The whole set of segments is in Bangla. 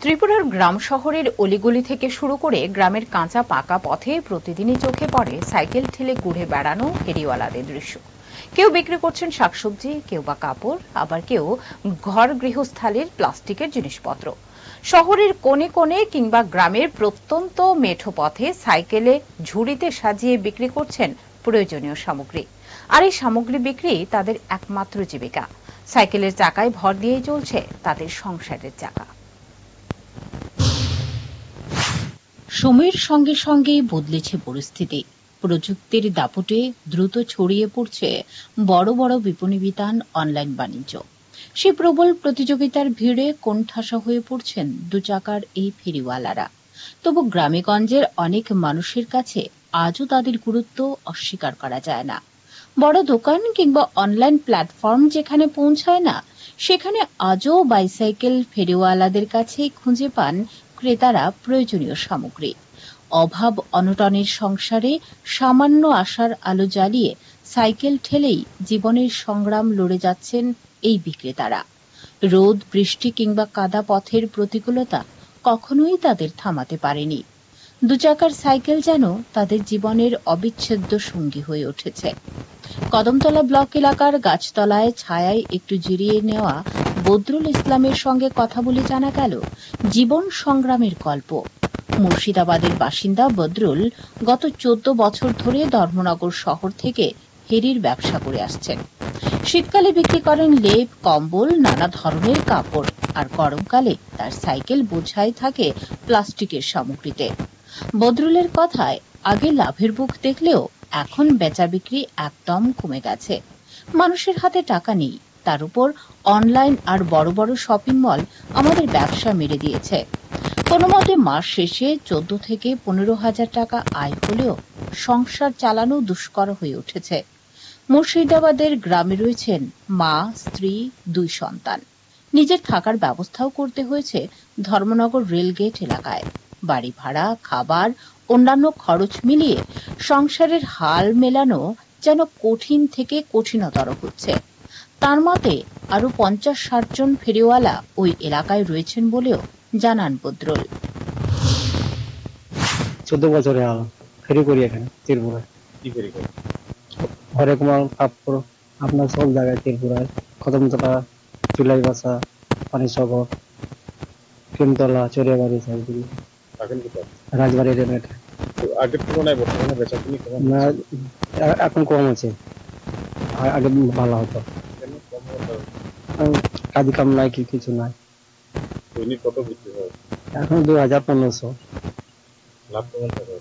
ত্রিপুরার গ্রাম শহরের অলিগলি থেকে শুরু করে গ্রামের কাঁচা পাকা পথে প্রতিদিনই চোখে পড়ে সাইকেল ঠেলে ঘুরে বেড়ানো ফেরিওয়ালাদের দৃশ্য। কেউ বিক্রি করছেন শাকসবজি, কেউ বা কাপড়, আবার কেউ ঘর গৃহস্থালির প্লাস্টিকের জিনিসপত্র। শহরের কোণে কোণে কিংবা গ্রামের প্রত্যন্ত মেঠো পথে সাইকেলে ঝুড়িতে সাজিয়ে বিক্রি করছেন প্রয়োজনীয় সামগ্রী। আর এই সামগ্রী বিক্রি তাদের একমাত্র জীবিকা। সাইকেলের চাকায় ভর দিয়েই চলছে তাদের সংসারের চাকা। সময়ের সঙ্গে সঙ্গে বদলেছে পরিস্থিতি। প্রযুক্তির দাপটে দ্রুত ছড়িয়ে পড়ছে বড় বড় বিপণী বিতান, অনলাইন বাণিজ্য। সে প্রবল প্রতিযোগিতার ভিড়ে কোণঠাসা হয়ে পড়ছেন দু চাকার এই ফেরিওয়ালারা। তবু গ্রামেগঞ্জের অনেক মানুষের কাছে আজও তাদের গুরুত্ব অস্বীকার করা যায় না। বড় দোকান কিংবা অনলাইন প্ল্যাটফর্ম যেখানে পৌঁছায় না, সেখানে আজও বাইসাইকেল ফেরিওয়ালাদের কাছে খুঁজে পান ক্রেতারা প্রয়োজনীয় সামগ্রী। অভাব অনটনের সংসারে সামান্য আশার আলো জ্বালিয়ে সাইকেল ঠেলেই জীবনের সংগ্রাম লড়ে যাচ্ছেন এই বিক্রেতারা। রোদ, বৃষ্টি কিংবা কাদা পথের প্রতিকূলতা কখনোই তাদের থামাতে পারেনি। দুচাকার সাইকেল যেন তাদের জীবনের অবিচ্ছেদ্য সঙ্গী হয়ে উঠেছে। কদমতলা ব্লক এলাকার গাছতলায় ছায়ায় একটু জিরিয়ে নেওয়া বদরুল ইসলামের সঙ্গে কথা বলে জানা গেল, জীবন সংগ্রামের গল্প। মুর্শিদাবাদের বাসিন্দা বদরুল গত চোদ্দ বছর ধরে ধর্মনগর শহর থেকে হেরির ব্যবসা করে আসছেন। শীতকালে বিক্রি করেন লেপ, কম্বল, নানা ধরনের কাপড়, আর গরমকালে তার সাইকেল বোঝাই থাকে প্লাস্টিকের সামগ্রীতে। বদরুলের কথায় আগে লাভের বুক দেখলেও এখন বেচা বিক্রি একদম কমে গেছে। মানুষের হাতে টাকা নেই। তার উপর অনলাইন আর বড় বড় শপিং মল আমাদের ব্যবসা মেরে দিয়েছে। কোনো মতে মাস শেষে চোদ্দ থেকে পনেরো হাজার টাকা আয় হলেও সংসার চালানো দুষ্কর হয়ে উঠেছে। মুর্শিদাবাদের গ্রামে রয়েছেন মা, স্ত্রী, দুই সন্তান। নিজের থাকার ব্যবস্থাও করতে হয়েছে ধর্মনগর রেলগেট এলাকায়। বাড়ি ভাড়া, খাবার, অন্যান্য খরচ মিলিয়ে সংসারের হাল মেলানো যেন কঠিন থেকে কঠিনতর হচ্ছে। তার মতে আরও পঞ্চাশ ষাট জন ফেরিওয়ালা ওই এলাকায় রয়েছেন বলেও জানান বদরুল। চোদ্দ বছরে হলো ফেরি করি এখানে ত্রিপুরায়। কি ফেরি করে হরেক মাল কাপড় আপনার সব জায়গায় ত্রিপুরায়। কদমতলা চুলাই বাসা পানিসাগর ফিমতলা চরিয়াবাড়ি সাইডগুলি এখন কোথায় রাজবাড়ি রেলগেট আগের তুলনায় বর্তমানে বেচা কিনি কেমন না এখন কম আছে। আগে ভালো হতো কেন কম হতো এখন কাজ কাম নাই কি কিছু নাই। দৈনিক কত বিক্রি হয়? এখন দু হাজার পনেরোশো। লাভ কেমন থাকে?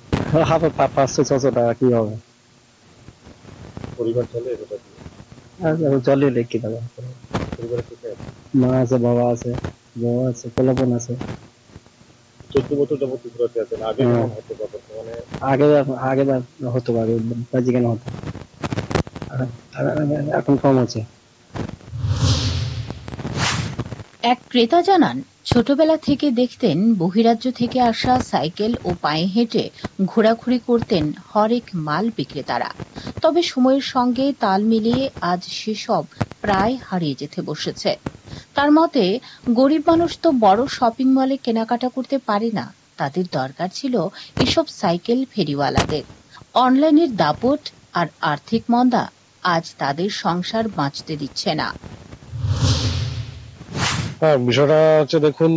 পাঁচশো ছশো টাকা কি হবে? পরিবার চলে এটা দিয়ে আর কি পরিবারের মা আছে বাবা আছে বউ আছে পোলাপন আছে। চোদ্দ বছর যাবত ত্রিপুরাতে আছেন আগে। কেমন হতো আগে আগে হতো আগে হতো? এখন কম আছে এক ক্রেতা জানান, ছোটবেলা থেকে দেখতেন বহিরাজ্য থেকে আসা সাইকেল ও পায়ে হেঁটে ঘোরাঘুরি করতেন হরেক মাল বিক্রেতারা। তবে সময়ের সঙ্গে তাল মিলিয়ে আজ সেসব প্রায় হারিয়ে যেতে বসেছে। তার মতে, গরিব মানুষ তো বড় শপিং মলে কেনাকাটা করতে পারে না। তাদের দরকার ছিল এসব সাইকেল ফেরিওয়ালাদের। অনলাইনের দাপট আর আর্থিক মন্দা আজ তাদের সংসার বাঁচতে দিচ্ছে না। হ্যাঁ বিষয়টা হচ্ছে দেখুন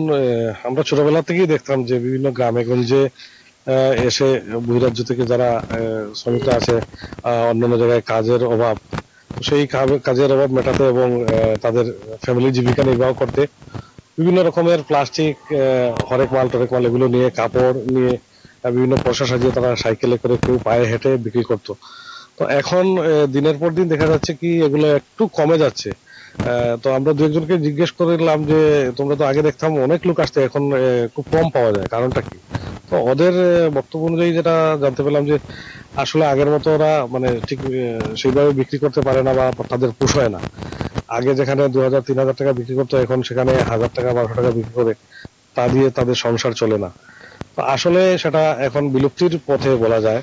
আমরা ছোটবেলা থেকেই দেখতাম যে বিভিন্ন গ্রামে গঞ্জে এসে বহিরাজ্য থেকে যারা শ্রমিকরা আছে অন্যান্য জায়গায় কাজের অভাব। সেই কাজের অভাব মেটাতে এবং তাদের ফ্যামিলি জীবিকা নির্বাহ করতে বিভিন্ন রকমের প্লাস্টিক হরেক মাল, টরেক মাল এগুলো নিয়ে, কাপড় নিয়ে বিভিন্ন পয়সা সাজিয়ে তারা সাইকেলে করে কেউ পায়ে হেঁটে বিক্রি করতো। তো এখন দিনের পর দিন দেখা যাচ্ছে কি এগুলো একটু কমে যাচ্ছে। তো আমরা দু একজনকে জিজ্ঞেস করলাম যে, তোমরা তো আগে দেখতাম অনেক লোক আসতে এখন খুব কম পাওয়া যায়, কারণটা কি? তো ওদের বক্তব্য অনুযায়ী যেটা জানতে পেলাম যে, আসলে আগের মতো ওরা মানে ঠিক সেইভাবে বিক্রি করতে পারে না বা তাদের পোষায় না। আগে যেখানে দু হাজার, তিন হাজার টাকা বিক্রি করতো, এখন সেখানে হাজার টাকা, বারোশো টাকা বিক্রি করে, তা দিয়ে তাদের সংসার চলে না। আসলে সেটা এখন বিলুপ্তির পথে বলা যায়।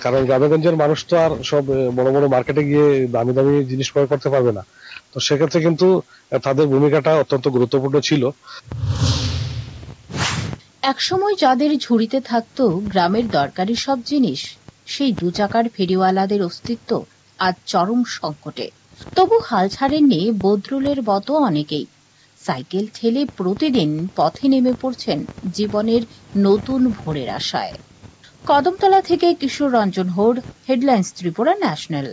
কারণ গ্রামেগঞ্জের মানুষ তো আর সব বড় বড় মার্কেটে গিয়ে দামি দামি জিনিস ক্রয় করতে পারবে না। তো সেক্ষেত্রে কিন্তু তাদের ভূমিকাটা অত্যন্ত গুরুত্বপূর্ণ ছিল। একসময় যাদের ঝুড়িতে থাকত গ্রামের দরকারি সব জিনিস, সেই দু চাকার ফেরিওয়ালাদের অস্তিত্ব আজ চরম সংকটে। তবু হাল ছাড়েননি বদরুলের মতো অনেকেই। সাইকেল ঠেলে প্রতিদিন পথে নেমে পড়ছেন জীবনের নতুন ভোরের আশায়। কদমতলা থেকে কিশোর রঞ্জন হোড, হেডলাইন্স ত্রিপুরা ন্যাশনাল।